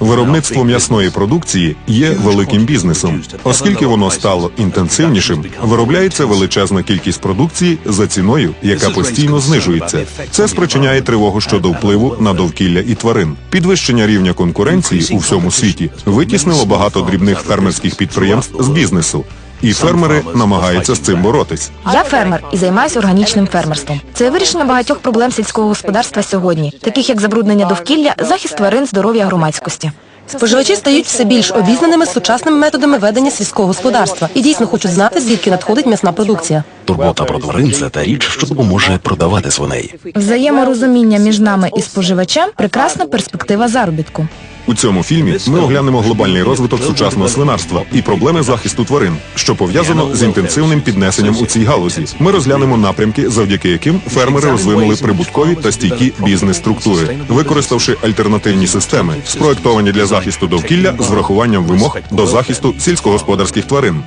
Виробництво м'ясної продукції є великим бізнесом, оскільки воно стало інтенсивнішим, виробляється величезна кількість продукції за ціною, яка постійно знижується. Це спричиняє тривогу щодо впливу на довкілля і тварин. Підвищення рівня конкуренції у всьому світі витіснило багато дрібних фермерських підприємств з бізнесу. І фермери намагаються з цим боротись. Я фермер і займаюся органічним фермерством. Це вирішення багатьох проблем сільського господарства сьогодні, таких як забруднення довкілля, захист тварин, здоров'я громадськості. Споживачі стають все більш обізнаними сучасними методами ведення сільського господарства і дійсно хочуть знати, звідки надходить м'ясна продукція. Турбота про тварин це та річ, що допоможе продавати свиней. Взаєморозуміння між нами і споживачем прекрасна перспектива заробітку. У цьому фільмі ми оглянемо глобальний розвиток сучасного свинарства і проблеми захисту тварин, що пов'язано з інтенсивним піднесенням у цій галузі. Ми розглянемо напрямки, завдяки яким фермери розвинули прибуткові та стійкі бізнес-структури, використавши альтернативні системи, спроектовані для захисту довкілля з врахуванням вимог до захисту сільськогосподарських тварин.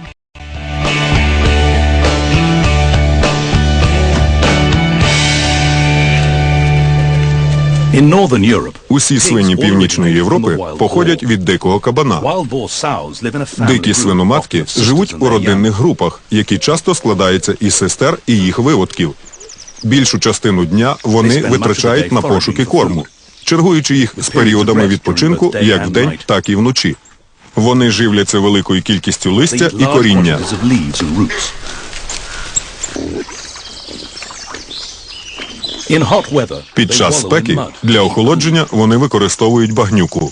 Усі свині Північної Європи походять від дикого кабана. Дикі свиноматки живуть у родинних групах, які часто складаються із сестер і їх виводків. Більшу частину дня вони витрачають на пошуки корму, чергуючи їх з періодами відпочинку як вдень, так і вночі. Вони живляться великою кількістю листя і коріння. Під час спеки для охолодження вони використовують багнюку.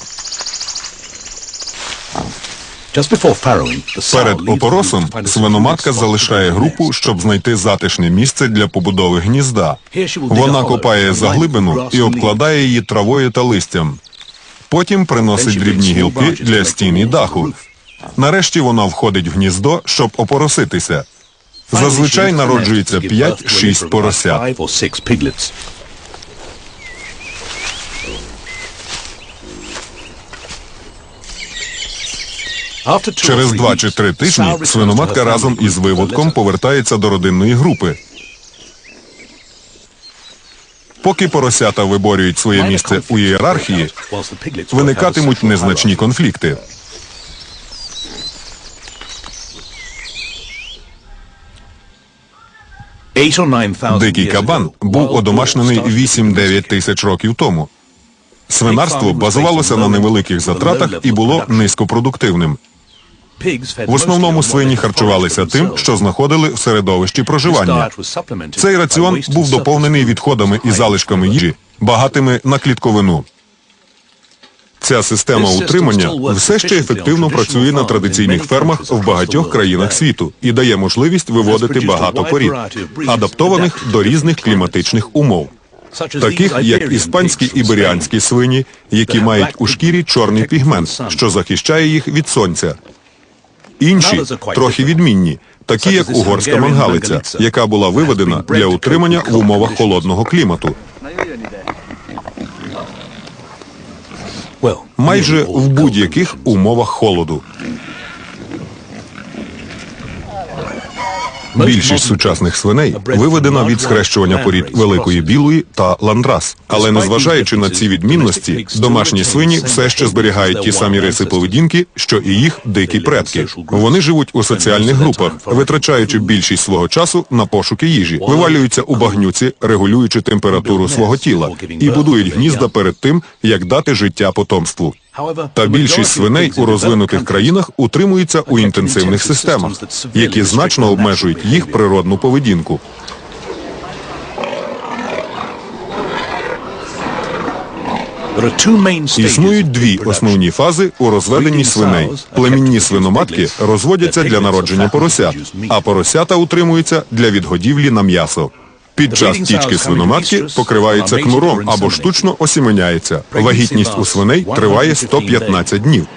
Перед опоросом свиноматка залишає групу, щоб знайти затишне місце для побудови гнізда. Вона копає заглибину і обкладає її травою та листям. Потім приносить дрібні гілки для стін і даху. Нарешті вона входить в гніздо, щоб опороситися. Зазвичай народжується 5-6 поросят. Через three два чи три тижні свиноматка разом із виводком повертається до родинної групи. Поки поросята виборюють своє місце у ієрархії, виникатимуть незначні конфлікти. Дикий кабан був одомашнений 8-9 тисяч років тому. Свинарство базувалося на невеликих затратах і було низькопродуктивним. В основному свині харчувалися тим, що знаходили в середовищі проживання. Цей раціон був доповнений відходами і залишками їжі, багатими на клітковину. Ця система утримання все ще ефективно працює на традиційних фермах в багатьох країнах світу і дає можливість виводити багато порід, адаптованих до різних кліматичних умов. таких як іспанські іберіанські свині, які мають у шкірі чорний пігмент, що захищає їх від сонця. Інші трохи відмінні, такі як угорська мангалиця, яка була виведена для утримання в умовах холодного клімату. Майже в будь-яких умовах холоду. Більшість сучасних свиней виведена від схрещування порід великої білої та ландрас. Але незважаючи на ці відмінності, домашні свині все ще зберігають ті самі риси поведінки, що і їх дикі предки. Вони живуть у соціальних групах, витрачаючи більшість свого часу на пошуки їжі, вивалюються у багнюці, регулюючи температуру свого тіла, і будують гнізда перед тим, як дати життя потомству. Та більшість свиней у розвинутих країнах утримуються у інтенсивних системах, які значно обмежують їх природну поведінку. Існують дві основні фази у розведенні свиней. Племінні свиноматки розводяться для народження поросят, а поросята утримуються для відгодівлі на м'ясо. Під час тічки свиноматки покриваються кнуром або штучно осіменяються. Вагітність у свиней триває 115 днів.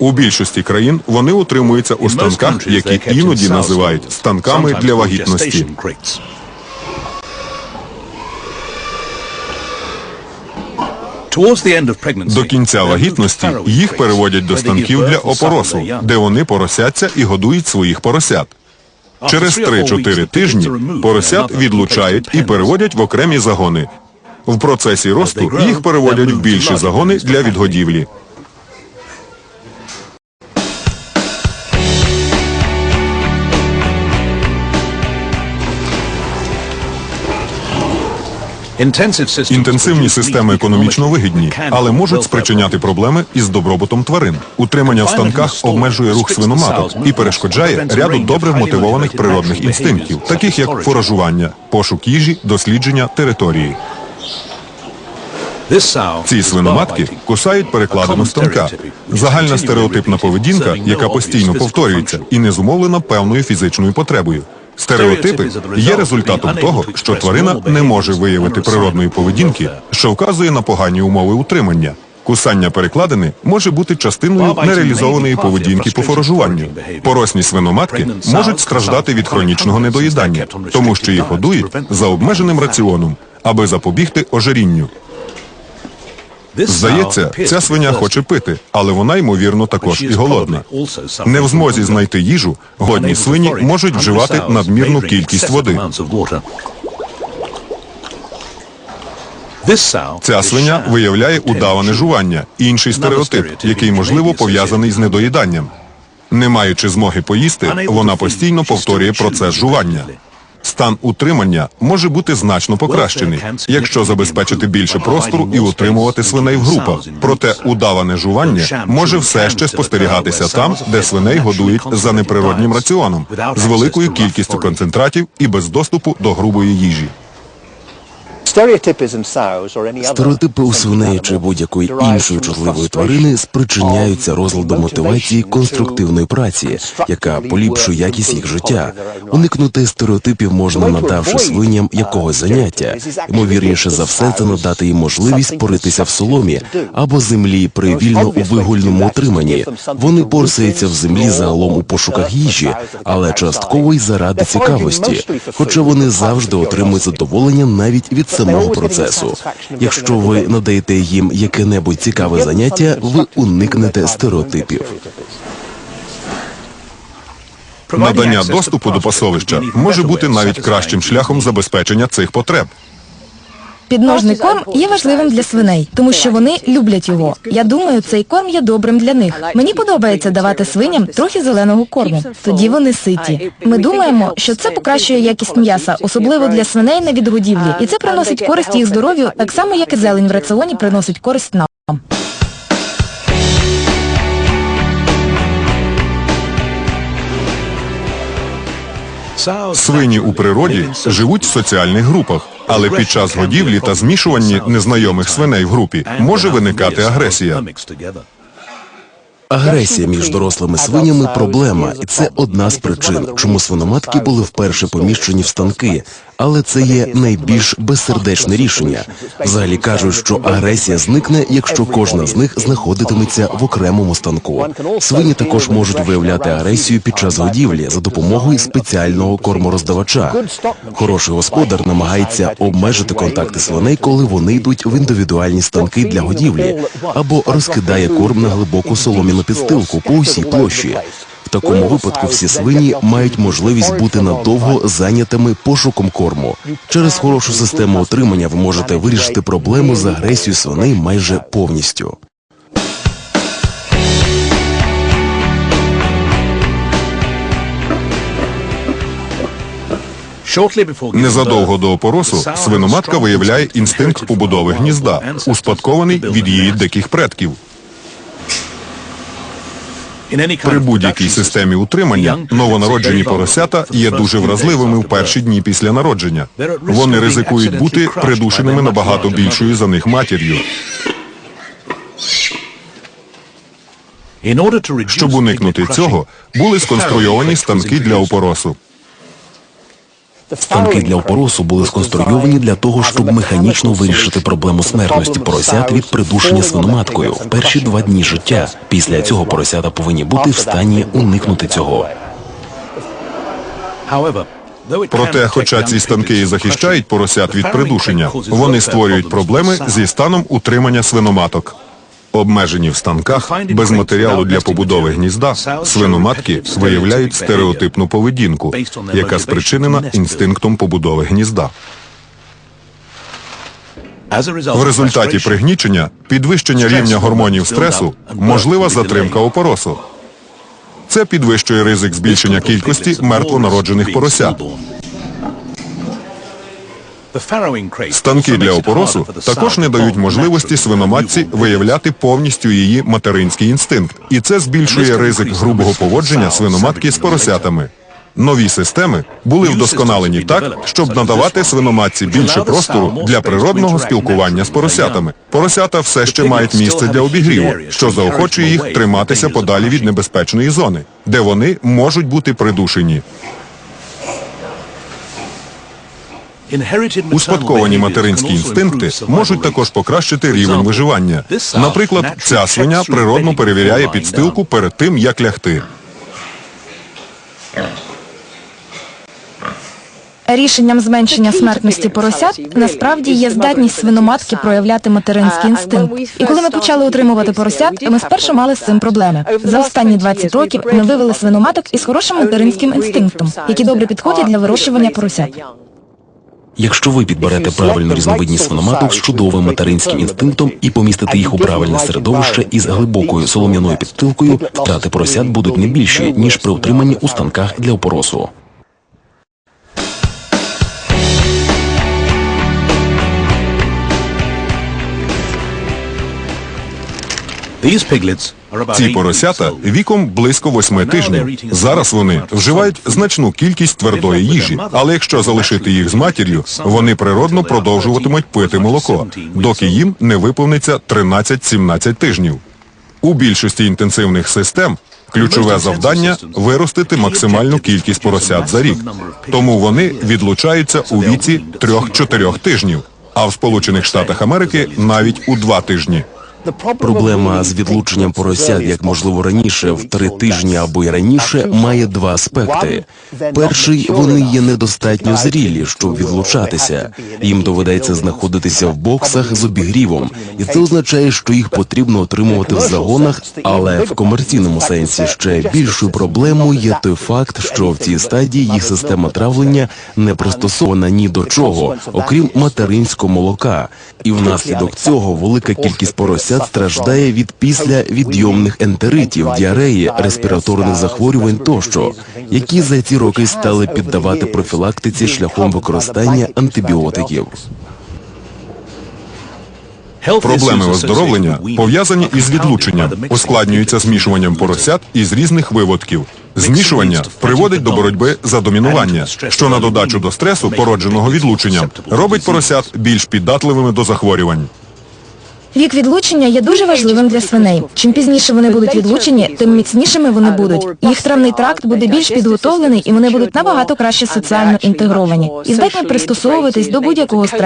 У більшості країн вони утримуються у станках, які іноді називають станками для вагітності. До кінця вагітності їх переводять до станків для опоросу, де вони поросяться і годують своїх поросят. Через 3-4 тижні поросят відлучають і переводять в окремі загони. В процесі росту їх переводять в більші загони для відгодівлі. Інтенсивні системи економічно вигідні, але можуть спричиняти проблеми із добробутом тварин. Утримання в станках обмежує рух свиноматок і перешкоджає ряду добре вмотивованих природних інстинктів, таких як форажування, пошук їжі, дослідження території. Ці свиноматки кусають перекладину станка. Загальна стереотипна поведінка, яка постійно повторюється і не зумовлена певною фізичною потребою. Стереотипи є результатом того, що тварина не може виявити природної поведінки, що вказує на погані умови утримання. Кусання перекладини може бути частиною нереалізованої поведінки по форажуванню. Поросні свиноматки можуть страждати від хронічного недоїдання, тому що їх годують за обмеженим раціоном, аби запобігти ожирінню. Здається, ця свиня хоче пити, але вона, ймовірно, також і голодна. Не в змозі знайти їжу, годні свині можуть вживати надмірну кількість води. Ця свиня виявляє удаване жування, інший стереотип, який, можливо, пов'язаний з недоїданням. Не маючи змоги поїсти, вона постійно повторює процес жування. Стан утримання може бути значно покращений, якщо забезпечити більше простору і утримувати свиней в групах. Проте удаване жування може все ще спостерігатися там, де свиней годують за неприроднім раціоном, з великою кількістю концентратів і без доступу до грубої їжі. Стереотипи у свиней чи будь-якої іншої чутливої тварини спричиняються розладом мотивації конструктивної праці, яка поліпшує якість їх життя. Уникнути стереотипів можна, надавши свиням якогось заняття. Ймовірніше за все, це надати їм можливість поритися в соломі або землі при вільно у вигульному утриманні. Вони порсаються в землі загалом у пошуках їжі, але частково й заради цікавості, хоча вони завжди отримують задоволення навіть від самого процесу. Якщо ви надаєте їм яке-небудь цікаве заняття, ви уникнете стереотипів. Надання доступу до пасовища може бути навіть кращим шляхом забезпечення цих потреб. Підножний корм є важливим для свиней, тому що вони люблять його. Я думаю, цей корм є добрим для них. Мені подобається давати свиням трохи зеленого корму. Тоді вони ситі. Ми думаємо, що це покращує якість м'яса, особливо для свиней на відгодівлі, і це приносить користь їх здоров'ю, так само як і зелень в раціоні приносить користь нам. Свині у природі живуть в соціальних групах, але під час годівлі та змішування незнайомих свиней в групі може виникати агресія. Агресія між дорослими свинями проблема, і це одна з причин, чому свиноматки були вперше поміщені в станки. Але це є найбільш безсердечне рішення. Взагалі кажуть, що агресія зникне, якщо кожна з них знаходитиметься в окремому станку. Свині також можуть виявляти агресію під час годівлі за допомогою спеціального кормороздавача. Хороший господар намагається обмежити контакти свиней, коли вони йдуть в індивідуальні станки для годівлі, або розкидає корм на глибоку солом'яну підстилку по усій площі. В такому випадку всі свині мають можливість бути надовго зайнятими пошуком корму. Через хорошу систему отримання ви можете вирішити проблему з агресією свиней майже повністю. Незадовго до опоросу свиноматка виявляє інстинкт побудови гнізда, успадкований від її диких предків. При будь-якій системі утримання новонароджені поросята є дуже вразливими в перші дні після народження. Вони ризикують бути придушеними набагато більшою за них матір'ю. Щоб уникнути цього, були сконструйовані станки для опоросу. Станки для опоросу були сконструйовані для того, щоб механічно вирішити проблему смертності поросят від придушення свиноматкою в перші два дні життя. Після цього поросята повинні бути в стані уникнути цього. Проте, хоча ці станки і захищають поросят від придушення, вони створюють проблеми зі станом утримання свиноматок. Обмежені в станках без матеріалу для побудови гнізда, свиноматки виявляють стереотипну поведінку, яка спричинена інстинктом побудови гнізда. В результаті пригнічення, підвищення рівня гормонів стресу, можлива затримка опоросу. Це підвищує ризик збільшення кількості мертвонароджених поросят. Станки для опоросу також не дають можливості свиноматці виявляти повністю її материнський інстинкт, і це збільшує ризик грубого поводження свиноматки з поросятами. Нові системи були вдосконалені так, щоб надавати свиноматці більше простору для природного спілкування з поросятами. Поросята все ще мають місце для обігріву, що заохочує їх триматися подалі від небезпечної зони, де вони можуть бути придушені. Успадковані материнські інстинкти можуть також покращити рівень виживання. Наприклад, ця свиня природно перевіряє підстилку перед тим, як лягти. Рішенням зменшення смертності поросят насправді є здатність свиноматки проявляти материнський інстинкт. І коли ми почали утримувати поросят, ми спершу мали з цим проблеми. За останні 20 років ми вивели свиноматок із хорошим материнським інстинктом, які добре підходять для вирощування поросят. Якщо ви підберете правильну різновидність свиноматок з чудовим материнським інстинктом і помістите їх у правильне середовище із глибокою солом'яною підтилкою, втрати поросят будуть не більші, ніж при утриманні у станках для опоросу. Ці поросята віком близько восьми тижнів. Зараз вони вживають значну кількість твердої їжі, але якщо залишити їх з матір'ю, вони природно продовжуватимуть пити молоко, доки їм не виповниться 13-17 тижнів. У більшості інтенсивних систем ключове завдання виростити максимальну кількість поросят за рік. Тому вони відлучаються у віці 3-4 тижнів, а в Сполучених Штатах Америки навіть у 2 тижні. Проблема з відлученням поросят, як можливо раніше, в три тижні або й раніше, має два аспекти. Перший вони є недостатньо зрілі, щоб відлучатися. Їм доведеться знаходитися в боксах з обігрівом, і це означає, що їх потрібно отримувати в загонах, але в комерційному сенсі ще більшою проблемою є той факт, що в цій стадії їх система травлення не пристосована ні до чого, окрім материнського молока, і внаслідок цього велика кількість поросят страждає від післявідйомних ентеритів, діареї, респіраторних захворювань тощо, які за ці роки стали піддавати профілактиці шляхом використання антибіотиків. Проблеми оздоровлення пов'язані із відлученням, ускладнюються змішуванням поросят із різних виводків. Змішування приводить до боротьби за домінування, що на додачу до стресу, породженого відлученням, робить поросят більш піддатливими до захворювань. Вік відлучення є дуже важливим для свиней. Чим пізніше вони будуть відлучені, тим міцнішими вони будуть. Їх травний тракт буде більш підготовлений, і вони будуть набагато краще соціально інтегровані і здатні пристосовуватись до будь-якого стресу.